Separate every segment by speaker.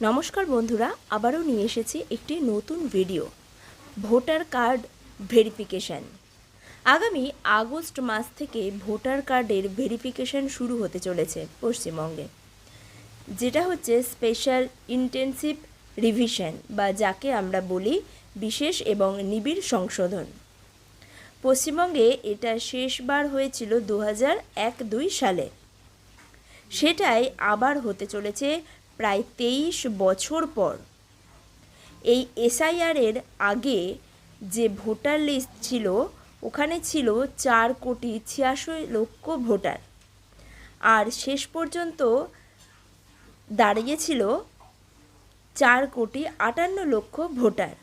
Speaker 1: নমস্কার বন্ধুরা, আবারও নিয়ে এসেছি একটি নতুন ভিডিও ভোটার কার্ড ভেরিফিকেশান। আগামী আগস্ট মাস থেকে ভোটার কার্ডের ভেরিফিকেশান শুরু হতে চলেছে পশ্চিমবঙ্গে। যেটা হচ্ছে স্পেশাল ইন্টেনসিভ রিভিশন বা যাকে আমরা বলি বিশেষ এবং নিবিড় সংশোধন। পশ্চিমবঙ্গে এটা শেষবার হয়েছিল দু হাজার এক দুই সালে। সেটাই আবার হতে চলেছে প্রায় তেইশ বছর পর। এই এসআইআরের আগে যে ভোটার লিস্ট ছিল, ওখানে ছিল চার কোটি ছিয়াশি লক্ষ ভোটার। আর শেষ পর্যন্ত দাঁড়িয়েছিল চার কোটি আটান্ন লক্ষ ভোটার।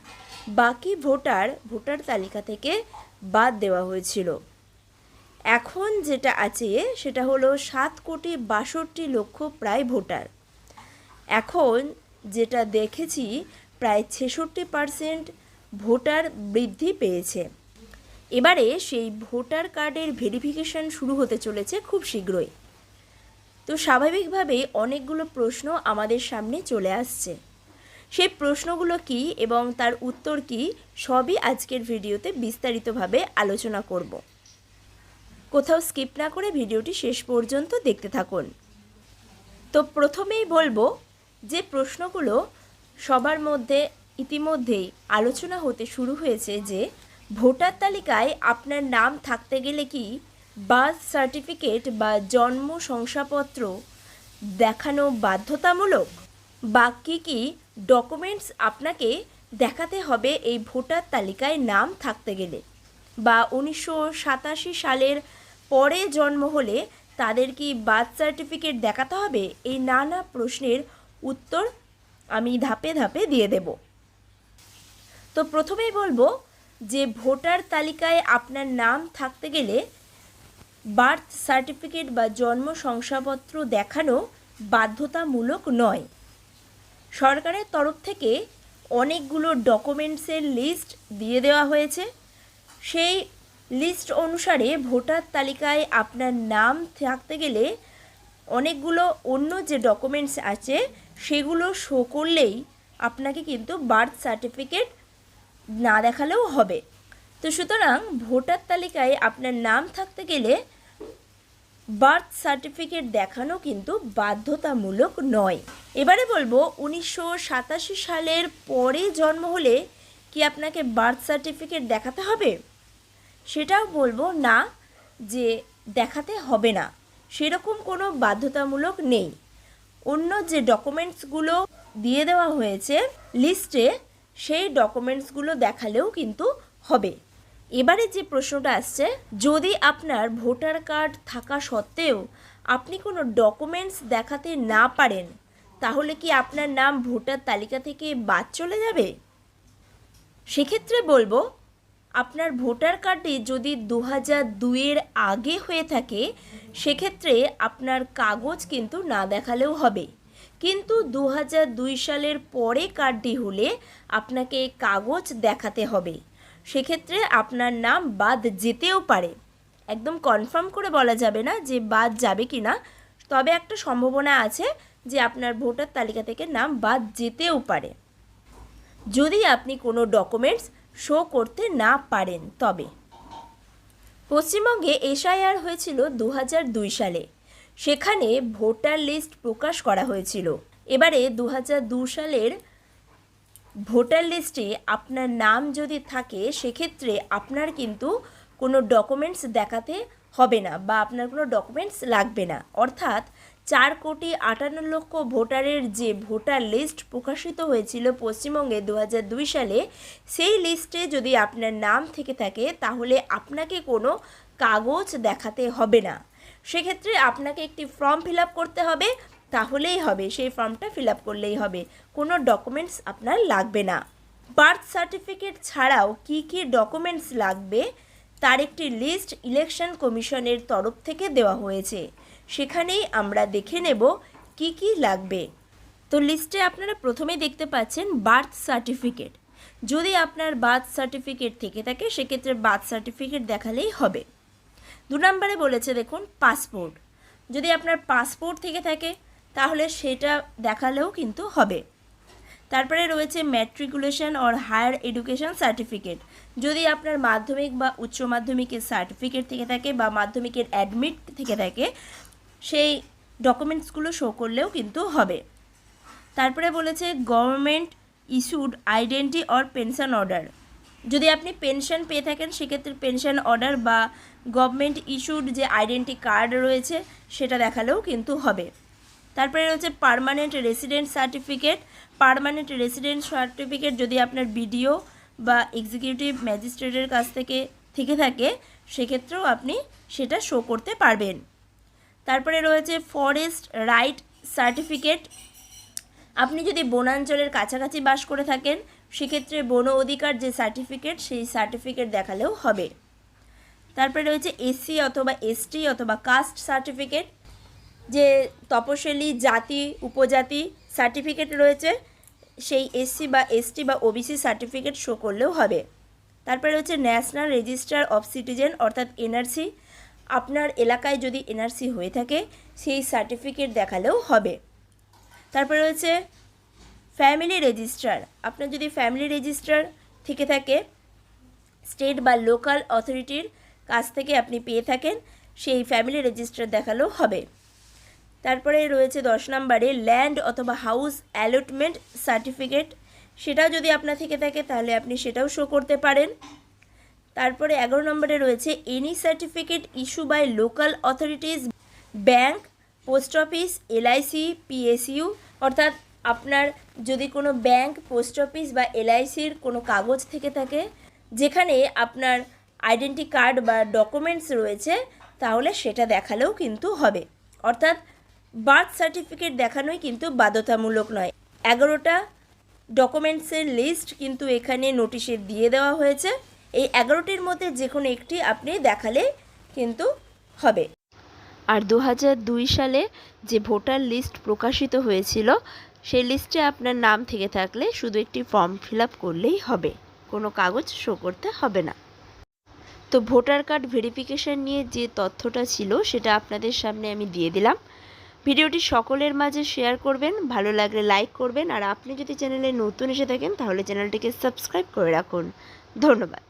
Speaker 1: বাকি ভোটার ভোটার তালিকা থেকে বাদ দেওয়া হয়েছিল। এখন যেটা আছে, সেটা হলো সাত কোটি বাষট্টি লক্ষ প্রায় ভোটার। এখন যেটা দেখেছি, প্রায় ছেষট্টি পারসেন্ট ভোটার বৃদ্ধি পেয়েছে। এবারে সেই ভোটার কার্ডের ভেরিফিকেশন শুরু হতে চলেছে খুব শীঘ্রই। তো স্বাভাবিকভাবেই অনেকগুলো প্রশ্ন আমাদের সামনে চলে আসছে। সেই প্রশ্নগুলো কি এবং তার উত্তর কি, সবই আজকের ভিডিওতে বিস্তারিতভাবে আলোচনা করব। কোথাও স্কিপ না করে ভিডিওটি শেষ পর্যন্ত দেখতে থাকুন। তো প্রথমেই বলব যে প্রশ্নগুলো সবার মধ্যে ইতিমধ্যেই আলোচনা হতে শুরু হয়েছে যে ভোটার তালিকায় আপনার নাম থাকতে গেলে কি বার্থ সার্টিফিকেট বা জন্ম শংসাপত্র দেখানো বাধ্যতামূলক? বা কী কী ডকুমেন্টস আপনাকে দেখাতে হবে এই ভোটার তালিকায় নাম থাকতে গেলে? বা উনিশশো সাতাশি সালের পরে জন্ম হলে তাদের কি বার্থ সার্টিফিকেট দেখাতে হবে? এই নানা প্রশ্নের উত্তর আমি ধাপে ধাপে দিয়ে দেব। তো প্রথমেই বলব যে ভোটার তালিকায় আপনার নাম থাকতে গেলে বার্থ সার্টিফিকেট বা জন্ম শংসাপত্র দেখানো বাধ্যতামূলক নয়। সরকারের তরফ থেকে অনেকগুলো ডকুমেন্টসের লিস্ট দিয়ে দেওয়া হয়েছে। সেই লিস্ট অনুসারে ভোটার তালিকায় আপনার নাম থাকতে গেলে অনেকগুলো অন্য যে ডকুমেন্টস আছে সেগুলো শো করলেই আপনাকে কিন্তু বার্থ সার্টিফিকেট না দেখালেও হবে। তো সুতরাং ভোটার তালিকায় আপনার নাম থাকতে গেলে বার্থ সার্টিফিকেট দেখানো কিন্তু বাধ্যতামূলক নয়। এবারে বলব, উনিশশো সাতাশি সালের পরে জন্ম হলে কি আপনাকে বার্থ সার্টিফিকেট দেখাতে হবে? সেটাও বলব না যে দেখাতে হবে না। সেরকম কোনো বাধ্যতামূলক নেই। অন্য যে ডকুমেন্টসগুলো দিয়ে দেওয়া হয়েছে লিস্টে, সেই ডকুমেন্টসগুলো দেখালেও কিন্তু হবে। এবারে যে প্রশ্নটা আসছে, যদি আপনার ভোটার কার্ড থাকা সত্ত্বেও আপনি কোনো ডকুমেন্টস দেখাতে না পারেন, তাহলে কি আপনার নাম ভোটার তালিকা থেকে বাদ চলে যাবে? সেক্ষেত্রে বলব আপনার ভোটার কার্ডটি যদি দু হাজার দুইয়ের আগে হয়ে থাকে, সেক্ষেত্রে আপনার কাগজ কিন্তু না দেখালেও হবে। কিন্তু দু হাজার দুই সালের পরে কার্ডটি হলে আপনাকে কাগজ দেখাতে হবে। সেক্ষেত্রে আপনার নাম বাদ যেতেও পারে। একদম কনফার্ম করে বলা যাবে না যে বাদ যাবে কি না তবে একটা সম্ভাবনা আছে যে আপনার ভোটার তালিকা থেকে নাম বাদ যেতেও পারে। যদি আপনি কোনো ডকুমেন্টস শো করতে না পারেন তবে। পশ্চিমবঙ্গে এসআইআর হয়েছিল দু সালে। সেখানে ভোটার লিস্ট প্রকাশ করা হয়েছিল। এবারে দু সালের ভোটার লিস্টে আপনার নাম যদি থাকে, সেক্ষেত্রে আপনার কিন্তু কোনো ডকুমেন্টস দেখাতে হবে না বা আপনার কোনো ডকুমেন্টস লাগবে না। অর্থাৎ চার কোটি আটান্ন লক্ষ ভোটারের যে ভোটার লিস্ট প্রকাশিত হয়েছিল পশ্চিমবঙ্গে দু সালে, সেই লিস্টে যদি আপনার নাম থেকে থাকে, তাহলে আপনাকে কোনো কাগজ দেখাতে হবে না। সেক্ষেত্রে আপনাকে একটি ফর্ম ফিল করতে হবে, তাহলেই হবে। সেই ফর্মটা ফিল করলেই হবে। কোনো ডকুমেন্টস আপনার লাগবে না। বার্থ সার্টিফিকেট ছাড়াও কি কি ডকুমেন্টস লাগবে, তার একটি লিস্ট ইলেকশন কমিশনের তরফ থেকে দেওয়া হয়েছে। সেখানেই আমরা দেখে নেব কি কি লাগবে। তো লিস্টে আপনারা প্রথমেই দেখতে পাচ্ছেন বার্থ সার্টিফিকেট। যদি আপনার বার্থ সার্টিফিকেট থেকে থাকে, সেক্ষেত্রে বার্থ সার্টিফিকেট দেখালেই হবে। দু নম্বরে বলেছে দেখুন, পাসপোর্ট। যদি আপনার পাসপোর্ট থেকে থাকে, তাহলে সেটা দেখালেও কিন্তু হবে। তারপরে রয়েছে matriculation or higher education certificate যদি আপনার মাধ্যমিক বা উচ্চ মাধ্যমিকের সার্টিফিকেট থেকে থাকে বা মাধ্যমিকের অ্যাডমিট থেকে থাকে সেই ডকুমেন্টসগুলো শো করলেও কিন্তু হবে। তারপরে বলেছে government issued identity or pension order যদি আপনি পেনশন পেয়ে থাকেন, সেক্ষেত্রে পেনশন অর্ডার বা গভর্নমেন্ট ইস্যুড যে আইডেন্টি কার্ড রয়েছে, সেটা দেখালেও কিন্তু হবে। তারপরে রয়েছে permanent resident certificate permanent resident certificate যদি আপনার বিডিও বা এক্সিকিউটিভ ম্যাজিস্ট্রেটের কাছ থেকে থেকে থাকে, সেক্ষেত্রেও আপনি সেটা শো করতে পারবেন। তারপরে রয়েছে ফরেস্ট রাইট সার্টিফিকেট আপনি যদি বনাঞ্চলের কাছাকাছি বাস করে থাকেন, সেক্ষেত্রে বন অধিকার যে সার্টিফিকেট সেই সার্টিফিকেট দেখালেও হবে। তারপরে রয়েছে এসসি অথবা এসটি অথবা কাস্ট সার্টিফিকেট যে তপশিলি জাতি, উপজাতি সার্টিফিকেট রয়েছে, সেই এসসি বা এসটি বা ওবিসি সার্টিফিকেট শো করলেও হবে। তারপরে রয়েছে ন্যাশনাল রেজিস্টার অফ সিটিজেন অর্থাৎ এনআরসি আপনার এলাকায় যদি এনআরসি হয়ে থাকে, সেই সার্টিফিকেট দেখালেও হবে। তারপরে রয়েছে ফ্যামিলি রেজিস্ট্রার আপনার যদি ফ্যামিলি রেজিস্ট্রার থেকে থাকে স্টেট বা লোকাল অথরিটির কাছ থেকে আপনি পেয়ে থাকেন, সেই ফ্যামিলি রেজিস্টার দেখালেও হবে। তারপরে রয়েছে দশ নম্বরে ল্যান্ড অথবা হাউস অ্যালটমেন্ট সার্টিফিকেট সেটাও যদি আপনার থেকে থাকে, তাহলে আপনি সেটাও শো করতে পারেন। তারপরে এগারো নম্বরে রয়েছে any certificate issue by local authorities bank post office LIC PSU অর্থাৎ আপনার যদি কোনো ব্যাংক পোস্ট অফিস বা এলআইসির কোনো কাগজ থেকে থাকে, যেখানে আপনার আইডেন্টি কার্ড বা ডকুমেন্টস রয়েছে, তাহলে সেটা দেখালেও কিন্তু হবে। অর্থাৎ বার্থ সার্টিফিকেট দেখানোই কিন্তু বাধ্যতামূলক নয়। এগারোটা ডকুমেন্টসের লিস্ট কিন্তু এখানে নোটিশে দিয়ে দেওয়া হয়েছে। এই এগারোটির মধ্যে যে কোনো একটি আপনি দেখালে কিন্তু হবে। আর দু দুই সালে যে ভোটার লিস্ট প্রকাশিত হয়েছিল, সেই লিস্টে আপনার নাম থেকে থাকলে শুধু একটি ফর্ম ফিল আপ করলেই হবে, কোনো কাগজ শো করতে হবে না। তো ভোটার কার্ড ভেরিফিকেশান নিয়ে যে তথ্যটা ছিল, সেটা আপনাদের সামনে আমি দিয়ে দিলাম। ভিডিওটি সকলের মাঝে শেয়ার করবেন, ভালো লাগলে লাইক করবেন, আর আপনি যদি চ্যানেলে নতুন এসে থাকেন, তাহলে চ্যানেলটিকে সাবস্ক্রাইব করে রাখুন। ধন্যবাদ।